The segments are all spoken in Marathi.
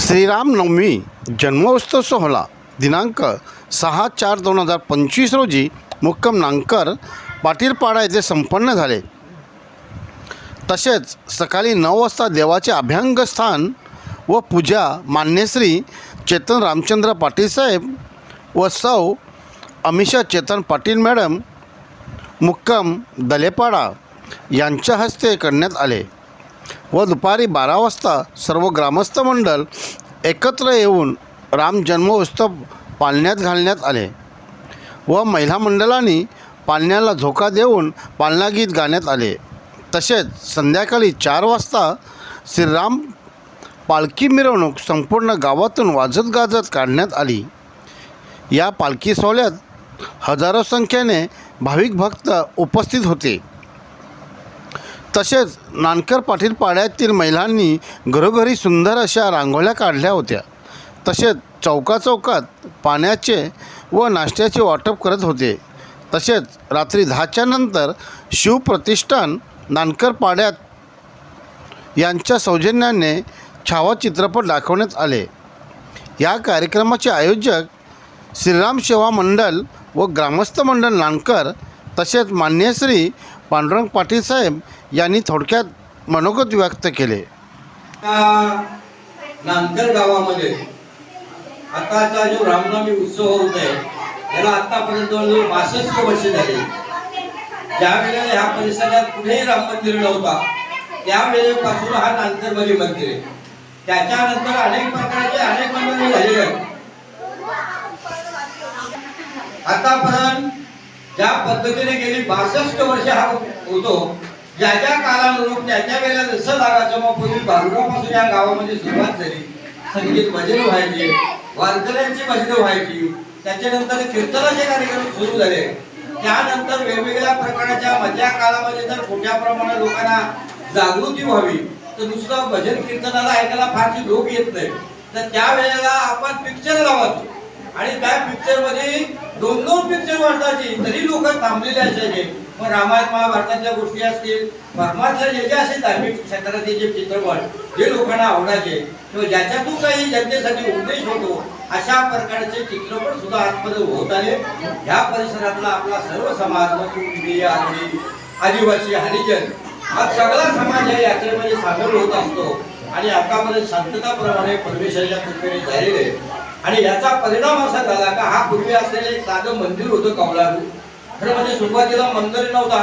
श्रीरामनवमी जन्मोत्सव सोहळा दिनांक सहा चार दोन हजार पंचवीस रोजी मुक्कम नांकर पाटीलपाडा येथे संपन्न झाले. तसेच सकाळी नऊ वाजता देवाचे अभ्यंग स्थान व पूजा मान्यश्री चेतन रामचंद्र पाटील साहेब व सौ अमिषा चेतन पाटील मॅडम मुक्कम दलेपाडा यांच्या हस्ते करण्यात आले. व दुपारी बारा वाजता सर्व ग्रामस्थ मंडळ एकत्र येऊन राम जन्मोत्सव पालण्यात घालण्यात आले व महिला मंडळांनी पालण्याला झोका देऊन पालनागीत गाण्यात आले. तसेच संध्याकाळी चार वाजता श्रीराम पालखी मिरवणूक संपूर्ण गावातून वाजत गाजत काढण्यात आली. या पालखी सोहळ्यात हजारो संख्येने भाविक भक्त उपस्थित होते. तसेच नानकर पाटील पाड्यातील महिलांनी घरोघरी सुंदर अशा रांगोळ्या काढल्या होत्या. तसेच चौकाचौकात पाण्याचे व नाश्त्याचे वाटप करत होते. तसेच रात्री दहाच्या नंतर शिवप्रतिष्ठान नानकर पाड्यात यांच्या सौजन्याने छावा चित्रपट दाखवण्यात आले. या कार्यक्रमाचे आयोजक श्रीराम सेवा मंडल व ग्रामस्थ मंडळ नानकर तसेच मान्यश्री पांडुरंग पाटील साहेब यांनी थोडक्यात मनोगत व्यक्त केले. त्या गावामध्ये आताचा जो रामनवमी उत्सव होत आहे त्याला आतापर्यंत जवळजवळ बासष्ट वर्ष झाली. ज्या वेळेला ह्या परिसरात कुठेही राम मंदिर नव्हता त्यावेळेपासून हा नांदरमध्ये मंदिर आहे. त्याच्यानंतर अनेक प्रकारचे अनेक मंदिर झालेले आहेत. आतापर्यंत ज्या पद्धतीने गेली बासष्ट वर्ष हा होतो ज्या ज्या कालानुरूप त्या त्या वेळेला जसं लागायचं मग पूर्वी बालुरापासून या गावामध्ये सुरुवात झाली. संगीत भजन व्हायचे वारकऱ्यांची भजनं व्हायची. त्याच्यानंतर कीर्तनाचे कार्यक्रम सुरू झाले. त्यानंतर वेगवेगळ्या प्रकारच्या मधल्या काळामध्ये जर मोठ्या प्रमाणात लोकांना जागृती व्हावी. तर नुसतं भजन कीर्तनाला ऐकायला फारशी लोक येत नाही. तर त्यावेळेला आपण पिक्चर लावायचो आणि त्या पिक्चरमध्ये दोन दोन पिक्चर वाटायचे तरी लोक थांबलेले असायचे मग रामायण महाभारतातल्या गोष्टी असतील परमार्थल्या जे जे असे धार्मिक क्षेत्रातले जे चित्रपट जे लोकांना आवडायचे किंवा ज्याच्यातून काही जनतेसाठी उपदेश होतो अशा प्रकारचे चित्रपट सुद्धा आतमध्ये होत आले. ह्या परिसरातला आपला सर्व समाज मग आदिवासी हरिजन हा सगळा समाज या यात्रेमध्ये सामील होत असतो. आणि आतापर्यंत शांतताप्रमाणे परमेश्वराच्या कृपेने झालेले आणि याचा परिणाम असा झाला का हा पूर्वी असलेलं एक साधं मंदिर होतं कौलारू खरं म्हणजे सुरुवातीला मंदिर नव्हता.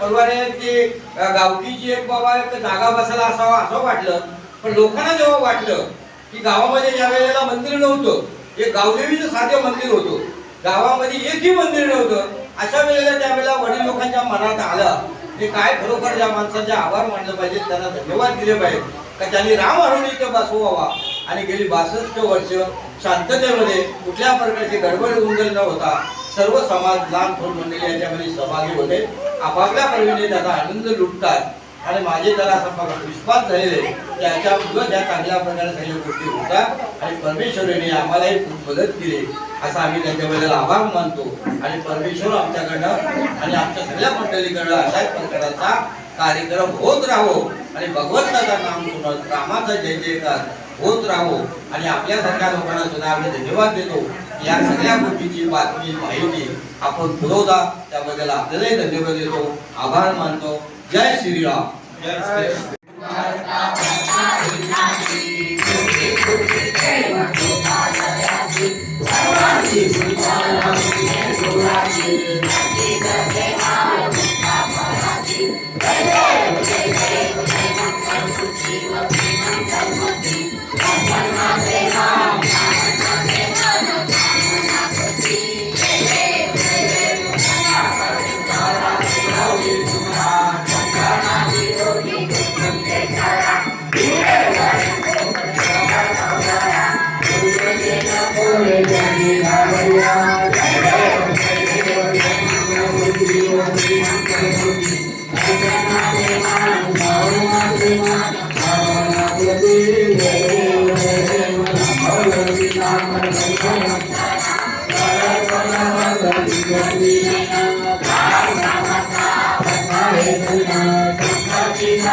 परवाने ते गावकीची एक बाबा एक जागा बसायला असावा असं वाटलं. पण लोकांना जेव्हा वाटलं की गावामध्ये ज्या वेळेला मंदिर नव्हतं एक गावदेवीचं साधं मंदिर होतं. गावामध्ये एकही मंदिर नव्हतं. अशा वेळेला त्यावेळेला वडील लोकांच्या मनात आलं की काय खरोखर ज्या माणसाचे आभार मानले पाहिजे त्यांना धन्यवाद दिले पाहिजे. का त्यांनी राम हरून इथं बसवावा आणि गेली बासष्ट वर्ष शांततेमध्ये कुठल्या प्रकारची गडबड गोंधळ न होता सर्व समाज लहान थोर मंडळी याच्यामध्ये सहभागी होते. आपापल्या प्रवीणे त्याचा आनंद लुटतात. आणि माझे त्याला असा विश्वास झालेले त्याच्यामुळं त्या चांगल्या प्रकारे सगळ्या गोष्टी होतात. आणि परमेश्वरीने आम्हालाही खूप मदत केली असा आम्ही त्यांच्याबद्दल आभार मानतो. आणि परमेश्वर आमच्याकडनं आणि आमच्या सगळ्या मंडळीकडनं अशाच प्रकारचा कार्यक्रम होत राहो. आणि भगवंताचा नाम सुनत रामाचा जय जयकार. होत राहो. आणि आपल्यासारख्या लोकांना सुद्धा आम्ही धन्यवाद देतो. या सगळ्या गोष्टीची बातमी माहिती आपण पुरवता. त्याबद्दल आपल्यालाही धन्यवाद देतो. आभार मानतो. जय श्रीराम.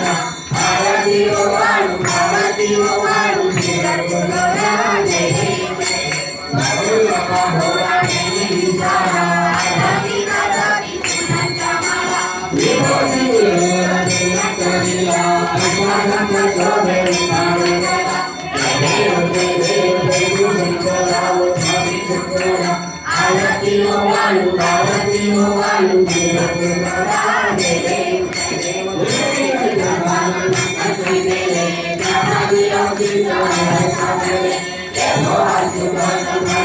para, para ti,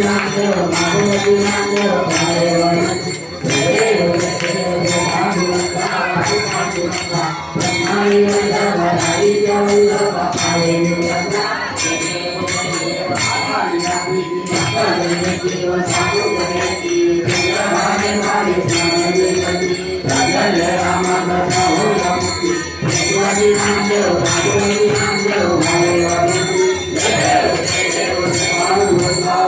નાખ્યો મારો નાખ્યો મારે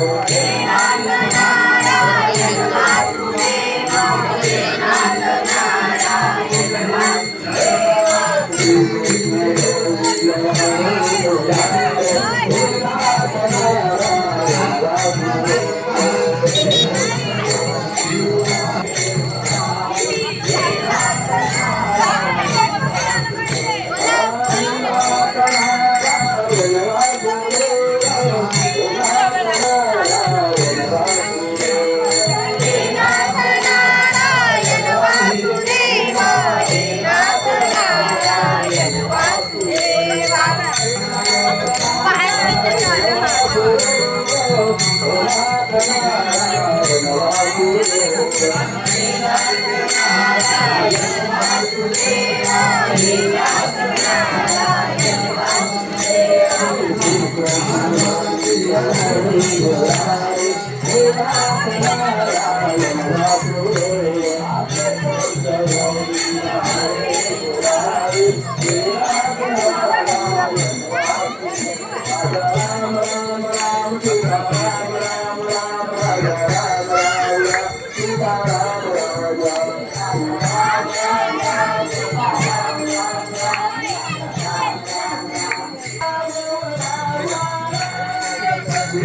Yeah. Hare Hare Hare Hare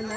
什么